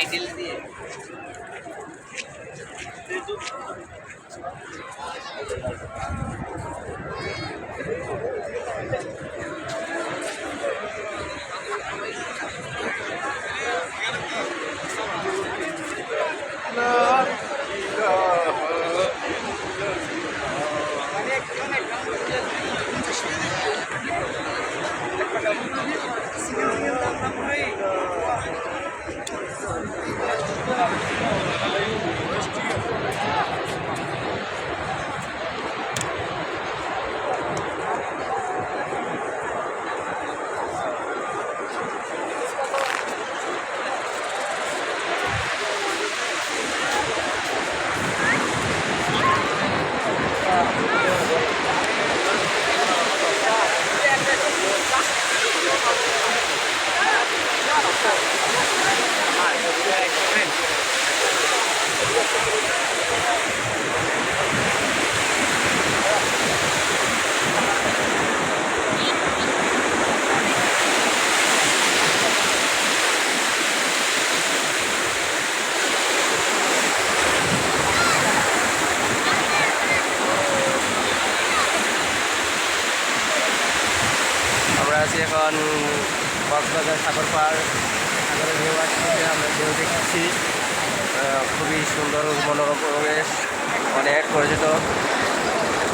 একদিল দিয়ে। আমরা আছি এখন কক্সবাজার সাগর পার, সাগরের ঢেউ আসছে আমরা ঢেউ দেখছি খুবই সুন্দর, মনোরম পরিবেশ, অনেক পর্যটক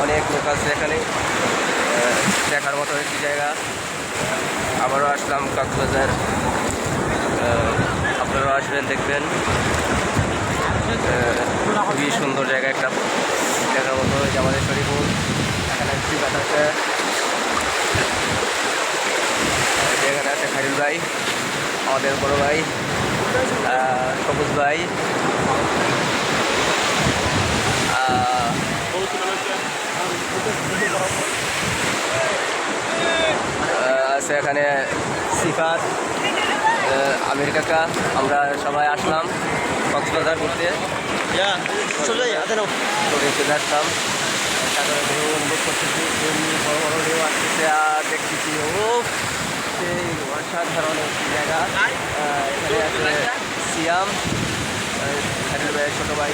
অনেক লোক আছে এখানে। দেখার মতো একটি জায়গা। আবারও আসলাম কক্সবাজার। আপনারাও আসবেন, দেখবেন। খুবই সুন্দর জায়গা একটা। দেখার মতো আমাদের শরীফুল। এখানে একটি আছে এখানে আছে খাইরুল ভাই আমাদের বড় ভাই সবুজ ভাই। আছে এখানে সিফাত আমির কাকা। আমরা সবাই আসলাম কক্সবাজার ঘুরতে। আসলাম। সাগরের ঢেউ অনুভব করতেছি বড় বড় ঢেউ আসতেছে আর দেখতেছি ও অসাধারণ একটি জায়গা। এখানে আছে সিয়াম ছোটো ভাই।